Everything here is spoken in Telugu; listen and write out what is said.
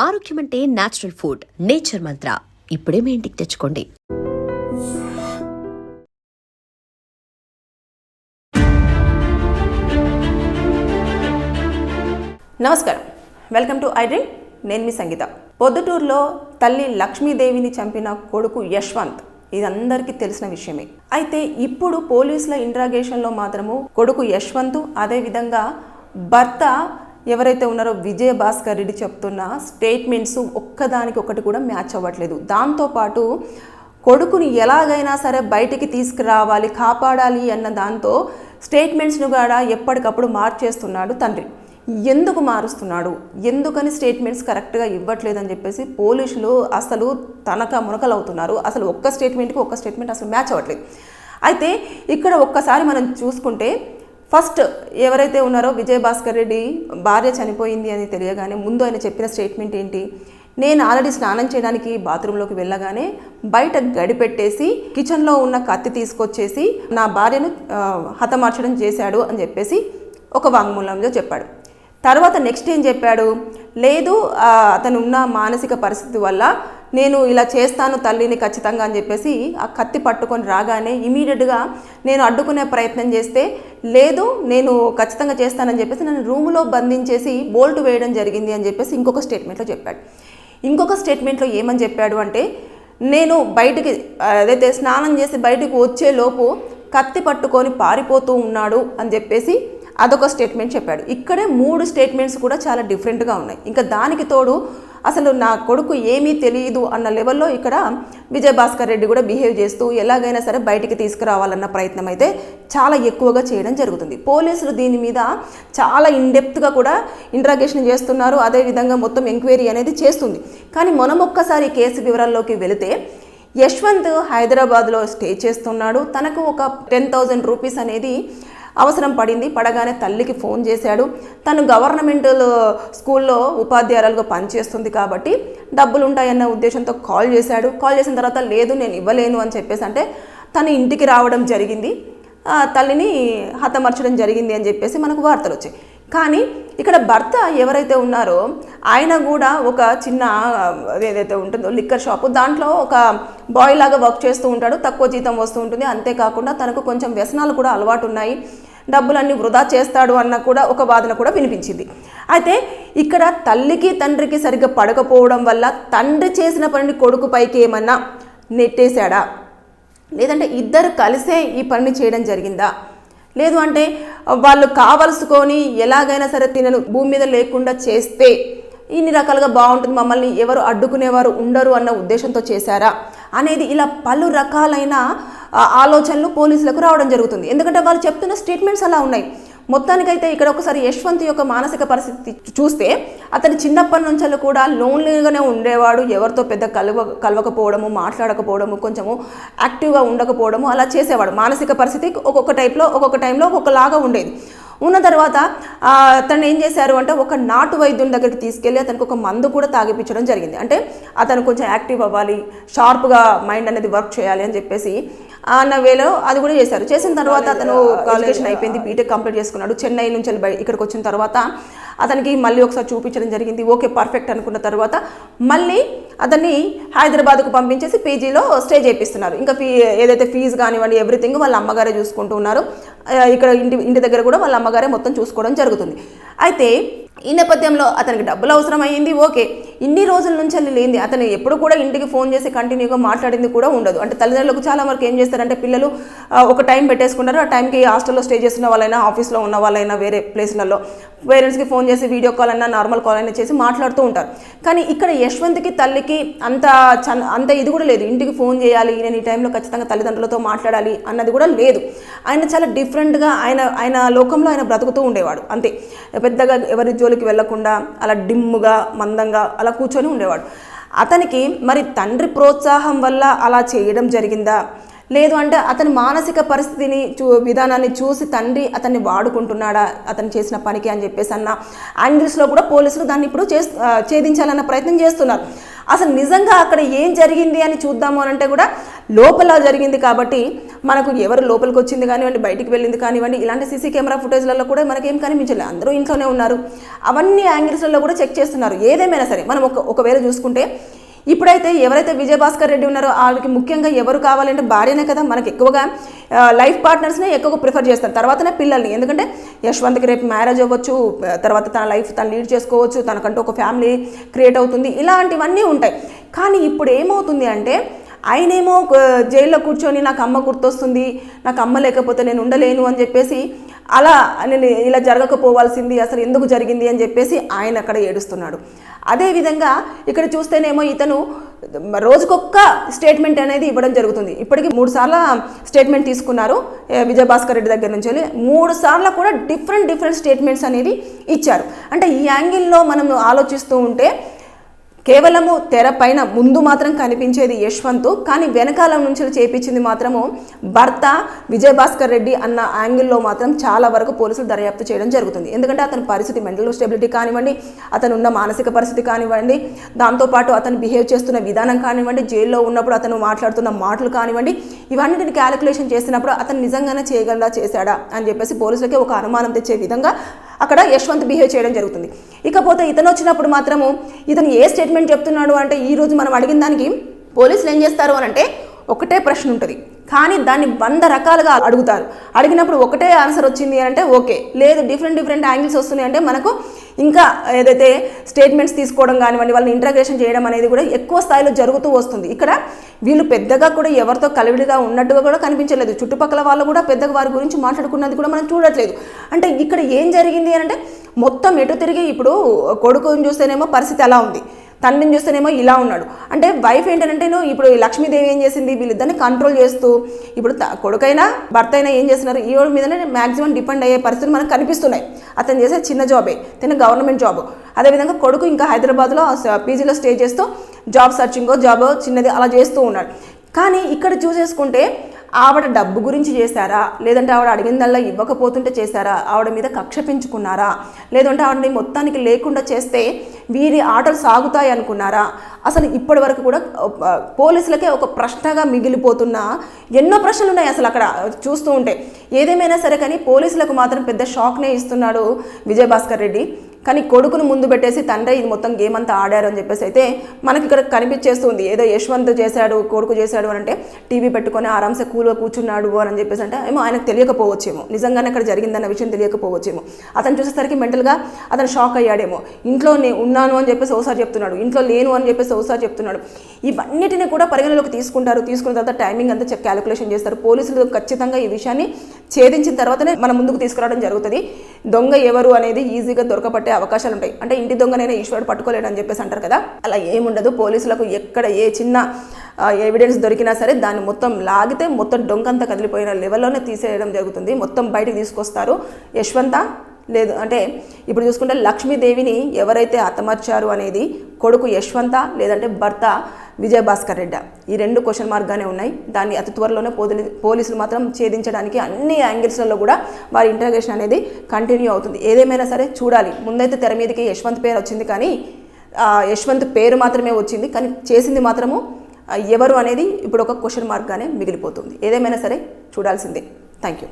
ఆరోగ్యం అంటే నేచురల్ ఫుడ్ నేచర్ మంత్ర ఇప్పుడే మీ ఇంటికి తెచ్చుకోండి. నమస్కారం. వెల్కమ్ టు ఐ డ్రింక్ నేను మీ సంగీత. పొద్దుటూరులో తల్లి లక్ష్మీదేవిని చంపిన కొడుకు యశ్వంత్ ఇది అందరికీ తెలిసిన విషయమే. అయితే ఇప్పుడు పోలీసుల ఇంట్రాగేషన్లో మాత్రము కొడుకు యశ్వంత్ అదేవిధంగా భర్త ఎవరైతే ఉన్నారో విజయ భాస్కర్ రెడ్డి చెప్తున్న స్టేట్మెంట్స్ ఒక్కదానికి ఒకటి కూడా మ్యాచ్ అవ్వట్లేదు. దాంతోపాటు కొడుకుని ఎలాగైనా సరే బయటికి తీసుకురావాలి కాపాడాలి అన్న దాంతో స్టేట్మెంట్స్ను కూడా ఎప్పటికప్పుడు మార్చేస్తున్నాడు తండ్రి. ఎందుకు మారుస్తున్నాడు? ఎందుకని స్టేట్మెంట్స్ కరెక్ట్గా ఇవ్వట్లేదని చెప్పేసి పోలీసులు అసలు తనక మునకలవుతున్నారు. అసలు ఒక్క స్టేట్మెంట్కి ఒక్క స్టేట్మెంట్ అసలు మ్యాచ్ అవ్వట్లేదు. అయితే ఇక్కడ ఒక్కసారి మనం చూసుకుంటే ఫస్ట్ ఎవరైతే ఉన్నారో విజయభాస్కర్ రెడ్డి భార్య చనిపోయింది అని తెలియగానే ముందు ఆయన చెప్పిన స్టేట్మెంట్ ఏంటి? నేను ఆల్రెడీ స్నానం చేయడానికి బాత్రూంలోకి వెళ్ళగానే బయట గడిపెట్టేసి కిచెన్లో ఉన్న కత్తి తీసుకొచ్చేసి నా భార్యను హతమార్చడం చేశాడు అని చెప్పేసి ఒక వాంగ్మూలంలో చెప్పాడు. తర్వాత నెక్స్ట్ ఏం చెప్పాడు? లేదు అతను ఉన్న మానసిక పరిస్థితి వల్ల నేను ఇలా చేస్తాను తల్లిని ఖచ్చితంగా అని చెప్పేసి ఆ కత్తి పట్టుకొని రాగానే ఇమీడియట్గా నేను అడ్డుకునే ప్రయత్నం చేస్తే లేదు నేను ఖచ్చితంగా చేస్తానని చెప్పేసి నన్ను రూములో బంధించేసి బోల్ట్ వేయడం జరిగింది అని చెప్పేసి ఇంకొక స్టేట్మెంట్లో చెప్పాడు. ఇంకొక స్టేట్మెంట్లో ఏమని చెప్పాడు అంటే నేను బయటికి అదైతే స్నానం చేసి బయటకు వచ్చేలోపు కత్తి పట్టుకొని పారిపోతూ ఉన్నాడు అని చెప్పేసి అదొక స్టేట్మెంట్ చెప్పాడు. ఇక్కడే మూడు స్టేట్మెంట్స్ కూడా చాలా డిఫరెంట్గా ఉన్నాయి. ఇంకా దానికి తోడు అసలు నా కొడుకు ఏమీ తెలియదు అన్న లెవెల్లో ఇక్కడ విజయభాస్కర్ రెడ్డి కూడా బిహేవ్ చేస్తూ ఎలాగైనా సరే బయటికి తీసుకురావాలన్న ప్రయత్నం అయితే చాలా ఎక్కువగా చేయడం జరుగుతుంది. పోలీసులు దీని మీద చాలా ఇండెప్త్గా కూడా ఇంట్రాగేషన్ చేస్తున్నారు. అదేవిధంగా మొత్తం ఎంక్వైరీ అనేది చేస్తుంది. కానీ మనం ఒక్కసారి కేసు వివరాల్లోకి వెళితే యశ్వంత్ హైదరాబాద్లో స్టే చేస్తున్నాడు. తనకు ఒక టెన్ థౌజండ్ రూపీస్ అనేది అవసరం పడింది. పడగానే తల్లికి ఫోన్ చేశాడు. తను గవర్నమెంటల్ స్కూల్లో ఉపాధ్యాయులుగా పనిచేస్తుంది కాబట్టి డబ్బులు ఉంటాయన్న ఉద్దేశంతో కాల్ చేశాడు. కాల్ చేసిన తర్వాత లేదు నేను ఇవ్వలేను అని చెప్పేసి అంటే తను ఇంటికి రావడం జరిగింది. తల్లిని హతమర్చడం జరిగింది అని చెప్పేసి మనకు వార్తలు వచ్చాయి కానీ ఇక్కడ భర్త ఎవరైతే ఉన్నారో ఆయన కూడా ఒక చిన్న ఏదైతే ఉంటుందో లిక్కర్ షాపు దాంట్లో ఒక బాయ్ లాగా వర్క్ చేస్తూ ఉంటాడు. తక్కువ జీతం వస్తూ ఉంటుంది. అంతేకాకుండా తనకు కొంచెం వ్యసనాలు కూడా అలవాటు ఉన్నాయి డబ్బులన్నీ వృధా చేస్తాడు అన్న కూడా ఒక వాదన కూడా వినిపించింది. అయితే ఇక్కడ తల్లికి తండ్రికి సరిగ్గా పడకపోవడం వల్ల తండ్రి చేసిన పనిని కొడుకు పైకి ఏమన్నా నెట్టేశాడా? లేదంటే ఇద్దరు కలిసే ఈ పనిని చేయడం జరిగిందా? లేదు అంటే వాళ్ళు కావలసుకొని ఎలాగైనా సరే తినను భూమి మీద లేకుండా చేస్తే ఇన్ని రకాలుగా బాగుంటుంది మమ్మల్ని ఎవరు అడ్డుకునేవారు ఉండరు అన్న ఉద్దేశంతో చేశారా? అనేది ఇలా పలు రకాలైన ఆలోచనలు పోలీసులకు రావడం జరుగుతుంది. ఎందుకంటే వాళ్ళు చెప్తున్న స్టేట్మెంట్స్ అలా ఉన్నాయి. మొత్తానికైతే ఇక్కడ ఒకసారి యశ్వంత్ యొక్క మానసిక పరిస్థితి చూస్తే అతని చిన్నప్పటి నుంచి కూడా లోన్లీగానే ఉండేవాడు. ఎవరితో పెద్ద కలవ కలవకపోవడము మాట్లాడకపోవడము కొంచెము యాక్టివ్గా ఉండకపోవడము అలా చేసేవాడు. మానసిక పరిస్థితి ఒక్కొక్క టైప్లో ఒక్కొక్క టైంలో ఒక్కొక్కలాగా ఉండేది. ఉన్న తర్వాత అతను ఏం చేశారు అంటే ఒక నాటు వైద్యుని దగ్గరికి తీసుకెళ్ళి అతనికి ఒక మందు కూడా తాగిపించడం జరిగింది. అంటే అతను కొంచెం యాక్టివ్ అవ్వాలి షార్ప్గా మైండ్ అనేది వర్క్ చేయాలి అని చెప్పేసి అన్న వేలో అది కూడా చేశారు. చేసిన తర్వాత అతను కాలేజేషన్ అయిపోయింది బీటెక్ కంప్లీట్ చేసుకున్నాడు. చెన్నై నుంచి వెళ్ళి ఇక్కడికి వచ్చిన తర్వాత అతనికి మళ్ళీ ఒకసారి చూపించడం జరిగింది. ఓకే పర్ఫెక్ట్ అనుకున్న తర్వాత మళ్ళీ అతన్ని హైదరాబాద్కు పంపించేసి పీజీలో స్టే చేపిస్తున్నారు. ఇంకా ఫీ ఏదైతే ఫీజు కానివ్వండి ఎవ్రీథింగ్ వాళ్ళ అమ్మగారే చూసుకుంటూ ఉన్నారు. ఇక్కడ ఇంటి ఇంటి దగ్గర కూడా వాళ్ళ అమ్మగారే మొత్తం చూసుకోవడం జరుగుతుంది. అయితే ఈ నేపథ్యంలో అతనికి డబ్బులు అవసరం అయ్యింది ఓకే. ఇన్ని రోజుల నుంచి వెళ్ళి లేనిది. అతను ఎప్పుడు కూడా ఇంటికి ఫోన్ చేసి కంటిన్యూగా మాట్లాడింది కూడా ఉండదు. అంటే తల్లిదండ్రులకు చాలా వరకు ఏం చేస్తారంటే పిల్లలు ఒక టైం పెట్టేసుకుంటారు. ఆ టైంకి హాస్టల్లో స్టే చేస్తున్న వాళ్ళైనా ఆఫీస్లో ఉన్న వాళ్ళైనా వేరే ప్లేస్లలో పేరెంట్స్కి ఫోన్ చేసి వీడియో కాల్ అయినా నార్మల్ కాల్ అయినా చేసి మాట్లాడుతూ ఉంటారు. కానీ ఇక్కడ యశ్వంత్కి తల్లికి అంత చన్ అంత ఇది కూడా లేదు. ఇంటికి ఫోన్ చేయాలి నేను ఈ టైంలో ఖచ్చితంగా తల్లిదండ్రులతో మాట్లాడాలి అన్నది కూడా లేదు. ఆయన చాలా డిఫరెంట్గా ఆయన ఆయన లోకంలో ఆయన బ్రతుకుతూ ఉండేవాడు. అంతే. పెద్దగా ఎవరి జోలికి వెళ్ళకుండా అలా డిమ్ముగా మందంగా అలా కూర్చొని ఉండేవాడు. అతనికి మరి తండ్రి ప్రోత్సాహం వల్ల అలా చేయడం జరిగిందా? లేదు అంటే అతని మానసిక పరిస్థితిని చూ విధానాన్ని చూసి తండ్రి అతన్ని వాడుకుంటున్నాడా? అతను చేసిన పనికి అని చెప్పేసి అన్న యాంగిల్స్లో కూడా పోలీసులు దాన్ని ఇప్పుడు చేస్ ఛేదించాలన్న ప్రయత్నం చేస్తున్నారు. అసలు నిజంగా అక్కడ ఏం జరిగింది అని చూద్దాము అని అంటే కూడా లోపల జరిగింది కాబట్టి మనకు ఎవరు లోపలికి వచ్చింది కానివ్వండి బయటికి వెళ్ళింది కానివ్వండి ఇలాంటి సీసీ కెమెరా ఫుటేజ్లలో కూడా మనకేం కనిపించలేదు అందరూ ఇంట్లోనే ఉన్నారు. అవన్నీ యాంగిల్స్లలో కూడా చెక్ చేస్తున్నారు. ఏదేమైనా సరే మనం ఒక ఒకవేళ చూసుకుంటే ఇప్పుడైతే ఎవరైతే విజయభాస్కర్ రెడ్డి ఉన్నారో వాళ్ళకి ముఖ్యంగా ఎవరు కావాలంటే భార్యనే కదా మనకి ఎక్కువగా లైఫ్ పార్ట్నర్స్నే ఎక్కువగా ప్రిఫర్ చేస్తారు. తర్వాతనే పిల్లల్ని. ఎందుకంటే యశ్వంత్కి రేపు మ్యారేజ్ అవ్వచ్చు తర్వాత తన లైఫ్ తను లీడ్ చేసుకోవచ్చు తనకంటూ ఒక ఫ్యామిలీ క్రియేట్ అవుతుంది. ఇలాంటివన్నీ ఉంటాయి. కానీ ఇప్పుడు ఏమవుతుంది అంటే ఆయనేమో జైల్లో కూర్చొని నాకు అమ్మ గుర్తొస్తుంది నాకు అమ్మ లేకపోతే నేను ఉండలేను అని చెప్పేసి అలా నేను ఇలా జరగకపోవాల్సింది అసలు ఎందుకు జరిగింది అని చెప్పేసి ఆయన అక్కడ ఏడుస్తున్నాడు. అదేవిధంగా ఇక్కడ చూస్తేనేమో ఇతను రోజుకొక్క స్టేట్మెంట్ అనేది ఇవ్వడం జరుగుతుంది. ఇప్పటికి మూడు సార్లు స్టేట్మెంట్ తీసుకున్నారు విజయభాస్కర్ రెడ్డి దగ్గర నుంచి వెళ్ళి. మూడు సార్లు కూడా డిఫరెంట్ డిఫరెంట్ స్టేట్మెంట్స్ అనేది ఇచ్చారు. అంటే ఈ యాంగిల్లో మనం ఆలోచిస్తూ ఉంటే కేవలము తెర పైన ముందు మాత్రం కనిపించేది యశ్వంత్ కానీ వెనకాల నుంచి చేపించింది మాత్రము భర్త విజయభాస్కర్ రెడ్డి అన్న యాంగిల్లో మాత్రం చాలా వరకు పోలీసులు దర్యాప్తు చేయడం జరుగుతుంది. ఎందుకంటే అతని పరిస్థితి మెంటల్ స్టెబిలిటీ కానివ్వండి అతను ఉన్న మానసిక పరిస్థితి కానివ్వండి దాంతోపాటు అతను బిహేవ్ చేస్తున్న విధానం కానివ్వండి జైల్లో ఉన్నప్పుడు అతను మాట్లాడుతున్న మాటలు కానివ్వండి ఇవన్నిటిని క్యాలిక్యులేషన్ చేసినప్పుడు అతను నిజంగానే చేయగలరా చేశాడా అని చెప్పేసి పోలీసులకి ఒక అనుమానం తెచ్చే విధంగా అక్కడ యశ్వంత్ బిహేవ్ చేయడం జరుగుతుంది. ఇకపోతే ఇతను వచ్చినప్పుడు మాత్రము ఇతను ఏ స్టేట్మెంట్ చెప్తున్నాడు అంటే ఈ రోజు మనం అడిగిన దానికి పోలీసులు ఏం చేస్తారు అని అంటే ఒకటే ప్రశ్న ఉంటుంది. కానీ దాన్ని వంద రకాలుగా అడుగుతారు. అడిగినప్పుడు ఒకటే ఆన్సర్ వచ్చింది అంటే ఓకే. లేదు డిఫరెంట్ డిఫరెంట్ యాంగిల్స్ వస్తున్నాయి అంటే మనకు ఇంకా ఏదైతే స్టేట్మెంట్స్ తీసుకోవడం కానివ్వండి వాళ్ళని ఇంటరాగేషన్ చేయడం అనేది కూడా ఎక్కువ స్థాయిలో జరుగుతూ వస్తుంది. ఇక్కడ వీళ్ళు పెద్దగా కూడా ఎవరితో కలివిడిగా ఉన్నట్టుగా కూడా కనిపించలేదు. చుట్టుపక్కల వాళ్ళు కూడా పెద్దగా వారి గురించి మాట్లాడుకున్నది కూడా మనం చూడట్లేదు. అంటే ఇక్కడ ఏం జరిగింది అని అంటే మొత్తం ఎటు తిరిగి ఇప్పుడు కొడుకుని చూస్తేనేమో పరిస్థితి ఎలా ఉంది. తండ్రిని చూస్తేనేమో ఇలా ఉన్నాడు. అంటే వైఫ్ ఏంటంటే ఇప్పుడు లక్ష్మీదేవి ఏం చేసింది? వీళ్ళిద్దరిని కంట్రోల్ చేస్తూ ఇప్పుడు కొడుకైనా భర్త అయినా ఏం చేస్తున్నారు? ఈ మీదనే మ్యాక్సిమం డిపెండ్ అయ్యే పరిస్థితులు మనకు కనిపిస్తున్నాయి. అతను చేసే చిన్న జాబే తిన గవర్నమెంట్ జాబ్ అదేవిధంగా కొడుకు ఇంకా హైదరాబాద్లో పీజీలో స్టే చేస్తూ జాబ్ సర్చింగో జాబ్ చిన్నది అలా చేస్తూ ఉన్నాడు. కానీ ఇక్కడ చూసేసుకుంటే ఆవిడ డబ్బు గురించి చేశారా? లేదంటే ఆవిడ అడిగిందల్లా ఇవ్వకపోతుంటే చేశారా? ఆవిడ మీద కక్ష పెంచుకున్నారా లేదంటే ఆవిడని మొత్తానికి లేకుండా చేస్తే వీరి ఆటలు సాగుతాయి అనుకున్నారా? అసలు ఇప్పటి వరకు కూడా పోలీసులకే ఒక ప్రశ్నగా మిగిలిపోతున్న ఎన్నో ప్రశ్నలు ఉన్నాయి అసలు అక్కడ చూస్తూ ఉంటే. ఏదేమైనా సరే కానీ పోలీసులకు మాత్రం పెద్ద షాక్నే ఇస్తున్నాడు విజయభాస్కర్ రెడ్డి. కానీ కొడుకును ముందు పెట్టేసి తండ్రి ఇది మొత్తం గేమ్ అంతా ఆడారు అని చెప్పేసి అయితే మనకి ఇక్కడ కనిపించేస్తుంది ఏదో యశ్వంత్ చేశాడు కొడుకు చేశాడు అని అంటే టీవీ పెట్టుకొని ఆరామ్సే కూల్గా కూర్చున్నాడు అని చెప్పేసి అంటే ఏమో ఆయనకు తెలియకపోవచ్చేమో. నిజంగానే అక్కడ జరిగిందన్న విషయం తెలియకపోవచ్చేమో. అతను చూసేసరికి మెంటల్గా అతను షాక్ అయ్యాడేమో. ఇంట్లో నేను ఉన్నాను అని చెప్పేసి ఒకసారి చెప్తున్నాడు. ఇంట్లో లేను అని చెప్పేసి ఒకసారి చెప్తున్నాడు. ఇవన్నిటిని కూడా పరిగణలోకి తీసుకుంటారు. తీసుకున్న తర్వాత టైమింగ్ అంతా చెక్ క్యాలిక్యులేషన్ చేస్తారు. పోలీసులు ఖచ్చితంగా ఈ విషయాన్ని ఛేదించిన తర్వాతనే మన ముందుకు తీసుకురావడం జరుగుతుంది. దొంగ ఎవరు అనేది ఈజీగా దొరకపట్టే అవకాశాలు ఉంటాయి. అంటే ఇంటి దొంగనైనా ఈశ్వరుడు పట్టుకోలేడు అని చెప్పేసి అంటారు కదా. అలా ఏముండదు. పోలీసులకు ఎక్కడ ఏ చిన్న ఎవిడెన్స్ దొరికినా సరే దాన్ని మొత్తం లాగితే మొత్తం డొంకంతా కదిలిపోయిన లెవెల్లోనే తీసేయడం జరుగుతుంది. మొత్తం బయటకు తీసుకొస్తారు. యశ్వంత లేదు. అంటే ఇప్పుడు చూసుకుంటే లక్ష్మీదేవిని ఎవరైతే హతమర్చారు అనేది కొడుకు యశ్వంత లేదంటే భర్త విజయభాస్కర్ రెడ్డి. ఈ రెండు క్వశ్చన్ మార్క్గానే ఉన్నాయి. దాన్ని అతి త్వరలోనే పోలీసులు మాత్రం ఛేదించడానికి అన్ని యాంగిల్స్లలో కూడా వారి ఇంటర్గేషన్ అనేది కంటిన్యూ అవుతుంది. ఏదేమైనా సరే చూడాలి. ముందైతే తెర మీదకి యశ్వంత్ పేరు వచ్చింది కానీ యశ్వంత్ పేరు మాత్రమే వచ్చింది కానీ చేసింది మాత్రము ఎవరు అనేది ఇప్పుడు ఒక క్వశ్చన్ మార్క్గానే మిగిలిపోతుంది. ఏదేమైనా సరే చూడాల్సిందే. Thank you